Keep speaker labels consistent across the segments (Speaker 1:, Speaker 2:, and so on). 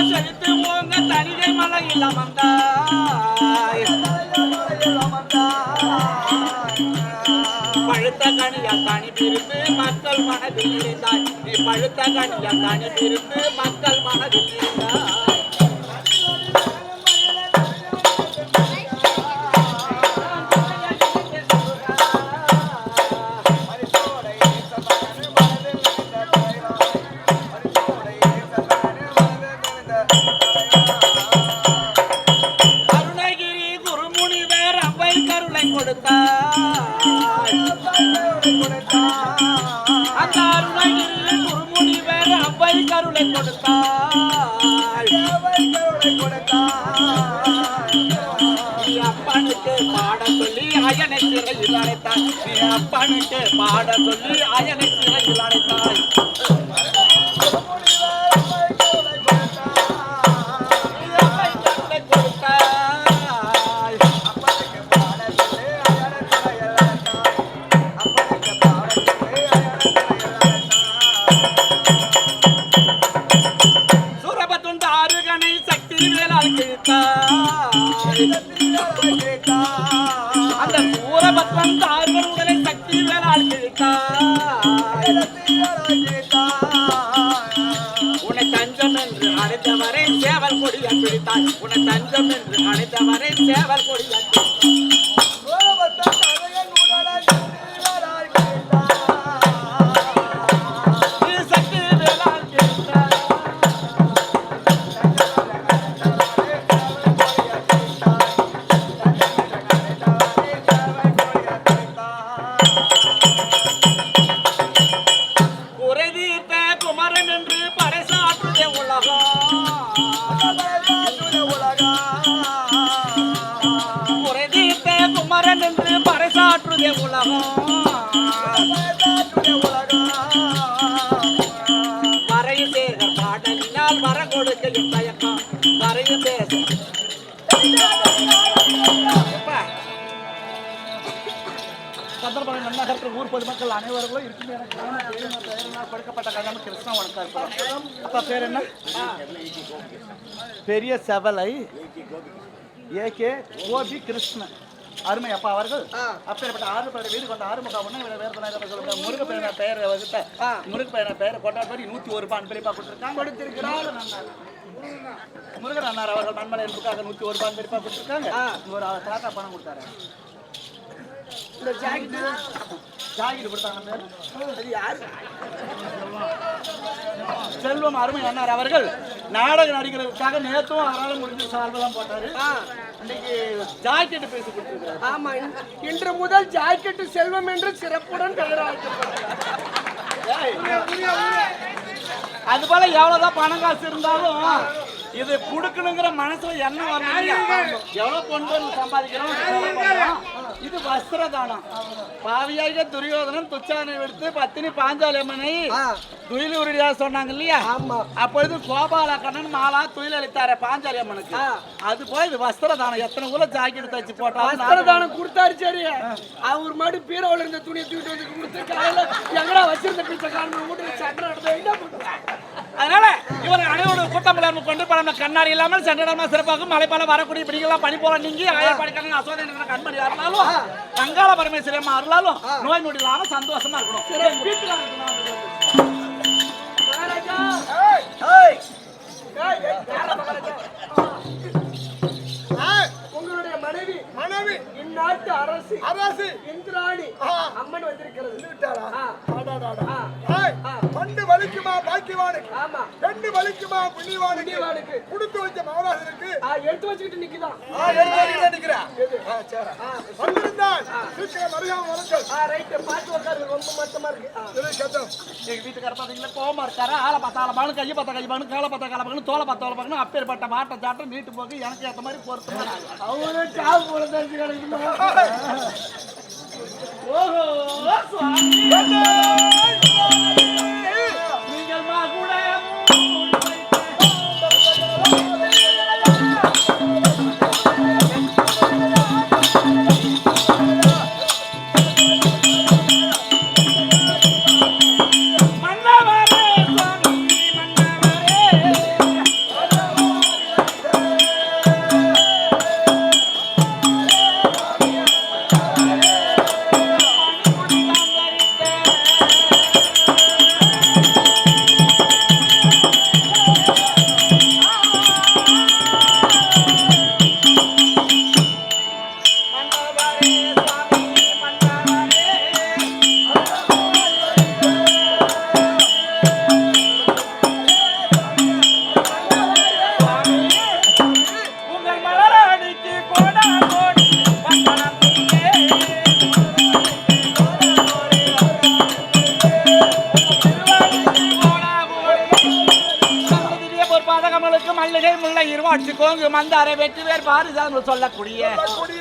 Speaker 1: தழைத்த உலகம் செழித்து மலையில் அமர்ந்தாய் பழுத்த கனியா கனி பிரிந்து மக்கள் மனதில் இருந்தாய் நீ பழுத்த கனியா கனி பிரிந்து மக்கள் மனதில் அயனை சிறையில் அடைத்தாய். நீ அப்பனுக்கு பாட சொல்லி அயனை சிறையில் அடைத்தாய். நீ அவ்வை சக்தி வேளாள் கிழித்தாய் என்று அழைத்தவரை சேவல் கொடியை
Speaker 2: நன்னகரத்தில் ஊர் பொதுமக்கள் அனைவர்களும் இருக்கும் படுக்கப்பட்ட கல்யாணம் கிருஷ்ணா வணக்கம் அப்பா பேர் என்ன? பெரிய செவலை ஏகே கோபி கிருஷ்ணன். அருமை அப்பா அவர்கள். அப்பேற்பட்ட ஆறு பேர் வீடு கொண்ட ஆறுமுக ஒண்ணு வேறு சொல்ல முருக பெயர வகுத்த முருக பெயர கொண்டாடி நூத்தி ஒரு ரூபாய் பெரியப்பா கொடுத்துருக்காங்க. கொடுத்திருக்கிறார். முருகன் அண்ணார் அவர்கள் மண்மலை என்பதுக்காக நூத்தி ஒரு ரூபாய் பெரியப்பா கொடுத்துருக்காங்க. ஒரு தாத்தா பணம் கொடுத்தாரு. இந்த ஜாக்கெட் ஜாக்கெட் கொடுத்தாங்க பேர் அது யாரு? செல்வம் அருமை அண்ணார் அவர்கள் நாடக நடிகர்களுக்காக நேத்தும் அவரால் முடிஞ்ச சால்வெல்லாம் போட்டாரு. இன்னைக்கு ஜாக்கெட் பேசி கொடுத்துருக்காரு
Speaker 3: ஆமா இன்- இன்று முதல் ஜாக்கெட்டு செல்வம் என்று சிறப்புடன்
Speaker 1: அது போல எவ்வளவுதான் பணம் காசு இருந்தாலும் இது குடுக்கணுங்கிற மனசுல என்ன வரணும்? எவ்வளவு பொண்ணு சம்பாதிக்கிறோம். இது வஸ்திர தானம் பாவியாக துரியோதனன் துச்சானை எடுத்து பத்தினி பாஞ்சாலியம்மனை துயில் உருடியா சொன்னாங்க இல்லையா. அப்பொழுது கோபால கண்ணன் மாலா துயில் அளித்தார பாஞ்சாலி அம்மனுக்கு அது போய் இது வஸ்திர தானம் எத்தனை ஊர்ல ஜாக்கெட் தச்சு போட்டாலும்
Speaker 3: வஸ்திரதானம் கொடுத்தாரு சரி. அவர் மாடி பீரோல இருந்த துணியை தூக்கிட்டு வந்து கொடுத்து எங்கடா வச்சிருந்த பிச்சை காரணம் வீட்டு சட்டை எடுத்து என்ன பண்ணுவாங்க
Speaker 1: அதனால இவர் அனைவரும் கூட்டமில்லாமல் கொண்டு படம் கண்ணாடி இல்லாமல் சென்றடமா சிறப்பாக மலைப்பால வரக்கூடிய பிடிக்கலாம் பனி போல நீங்கி ஆயப்பாடிக்கான அசோதனை கண்மணி அருளாலும் கங்காள பரமேஸ்வரி அம்மா அருளாலும் நோய் நொடி இல்லாம சந்தோஷமா இருக்கணும். வீட்டுல?
Speaker 3: உங்களுடைய மனைவி
Speaker 4: மனைவி.
Speaker 3: இந்நாட்டு அரசு
Speaker 4: அரசு.
Speaker 3: இந்திராணி. அம்மன் வந்திருக்கிறது.
Speaker 4: விட்டாளா? வலிக்குமா பாக்கியவானுக்கு?
Speaker 3: ஆமா.
Speaker 4: பெண்டு வலிக்குமா புண்ணியவானுக்கு. கொடுத்து வச்ச மகராசனுக்கு
Speaker 3: ஆ, எடுத்து வச்சுக்கிட்டு நிக்குதான்.
Speaker 4: ஆ, எடுத்து நிக்கிறேன். வந்திருந்தால் சீக்கிரம் வருகாம வரட்டும்.
Speaker 3: ஆ ரைட்டு பார்த்து உட்காரு ரொம்ப மட்டமா இருக்கு.
Speaker 4: கேட்டோம்.
Speaker 1: எங்க வீட்டுக்கார பாத்தீங்களா கோமா இருக்காரு. ஆளை பார்த்தா ஆளை கையை பார்த்தா கையை பாக்கணும் காலை பார்த்தா காலை பாக்கணும் தோலை பார்த்தா தோலை பாக்கணும் அப்பேற்பட்ட மாட்டை சாட்டம் நீட்டு போக்கு எனக்கு ஏத்த மாதிரி பொறுத்து
Speaker 3: அவரும் சாவு போல தெரிஞ்சு கிடக்குமா
Speaker 1: ஓஹோ சுவாமி. மல்லிகை
Speaker 4: முல்லை
Speaker 1: இருவாட்சி கோங்கு மந்தாரை வெற்றி பேர் பாரிதான் சொல்லக்கூடிய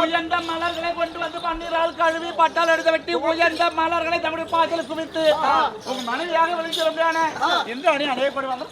Speaker 1: உயர்ந்த மலர்களை கொண்டு வந்து பன்னீரால் கழுவி பட்டால் எடுத்து வெட்டி உயர்ந்த மலர்களை தம்முடைய பாட்டில் குவித்து உங்க மனைவியாக விளைஞ்சு வந்தானே என்று அணி அடையப்படுவாங்க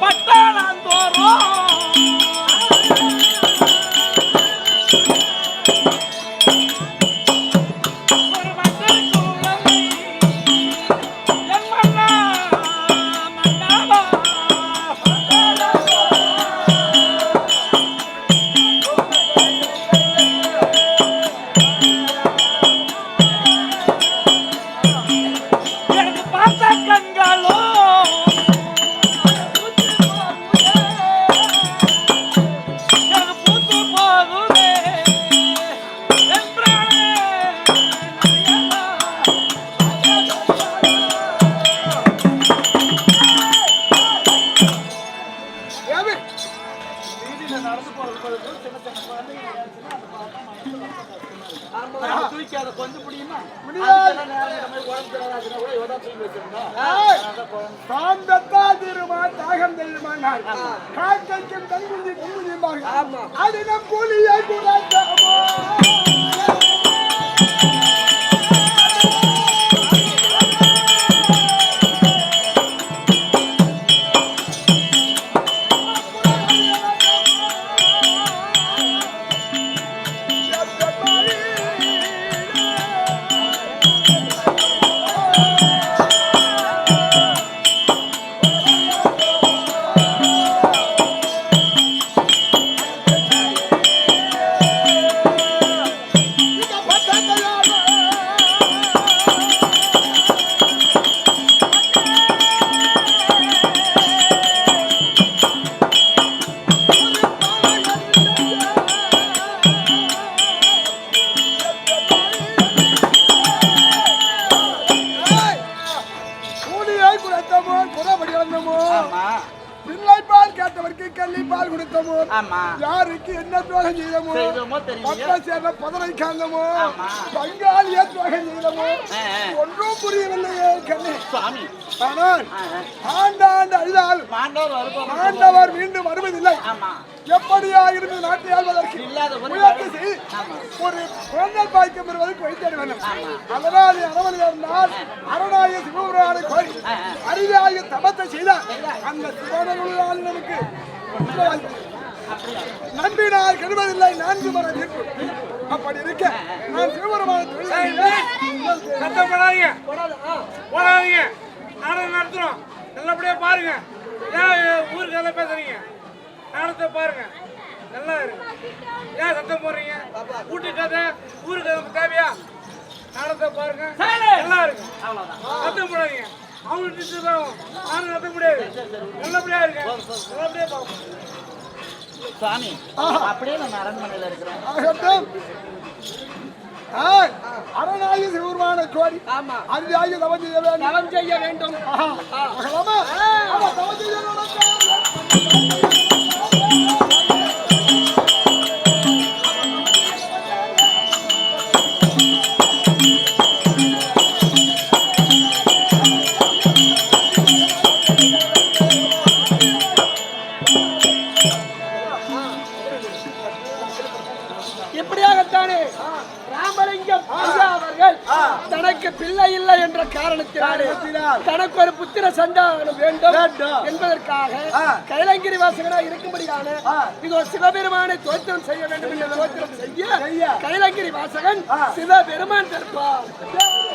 Speaker 1: பட்டாளந்தோறும்
Speaker 2: தூக்கி அதை கொஞ்சம் முடியுமா
Speaker 4: தாகம் தெரியுமானால் காற்றும் தங்குஞ்சி குங்குஞ்சி அது நம் கூலியை கூட
Speaker 2: சுவாமி.
Speaker 4: ஆனால். ஆண்டாண்டு அழுதால் ஆண்டவர் மீண்டும் வருவதில்லை
Speaker 2: ஆமா.
Speaker 4: எப்படியாக இருந்து நாட்டை ஆள்வதற்கு முயற்சி. ஒரு குழந்தை பாய்க்கம் பெறுவதற்கு வைத்தேட வேண்டும் அதனால் அரவணை இருந்தால் அரணாய சிவபுராணை கோரி. அரிதாய தபத்தை செய்தார் அந்த சிவனருளால் நமக்கு
Speaker 2: அப்படியா?
Speaker 4: நம்பினார் கெடுவதில்லை. நான்கு மர தீர்ப்பு. அப்படி இருக்க நான் சிவபெருமான தொழில்
Speaker 5: சத்தம் போடாதீங்க. போடாதீங்க நாடகம் நடத்துறோம். நல்லபடியா பாருங்க. ஏன் ஊருக்கு எல்லாம் பேசுறீங்க. நாடகத்தை பாருங்க. நல்லா இருக்கு ஏன் சத்தம் போடுறீங்க? வீட்டு கதை ஊருக்கு கதை தேவையா? நாடகத்தை பாருங்க. நல்லா இருக்கு. சத்தம் போடாதீங்க. அவங்களுக்கு டிஸ்டர்ப் ஆகும் நானும் நடத்த முடியாது. நல்லபடியா இருக்கேன் நல்லபடியா பார்ப்போம்
Speaker 2: சுவாமி அப்படியே நம்ம அரண்மனையில இருக்கிறோம்.
Speaker 4: ஆய், அரணாய சிவபெருமான கோரி
Speaker 3: ஆமா.
Speaker 4: அரிதாய தவம் செய்ய வேண்டும்.
Speaker 3: தவம் செய்ய வேண்டும்.
Speaker 4: தவம் செய்ய வேண்டும்.
Speaker 3: தனக்கு பிள்ளை இல்லை என்ற காரணத்தினாலே தனக்கு ஒரு புத்திர சந்தானம் வேண்டும் என்பதற்காக கைலங்கிரி வாசகனா இருக்கும்படியான இதோ சிவபெருமானை தோற்றம் செய்ய வேண்டும் என்று தோற்றம் செய்ய கைலங்கிரி வாசகன் சிவபெருமான் தருப்பார்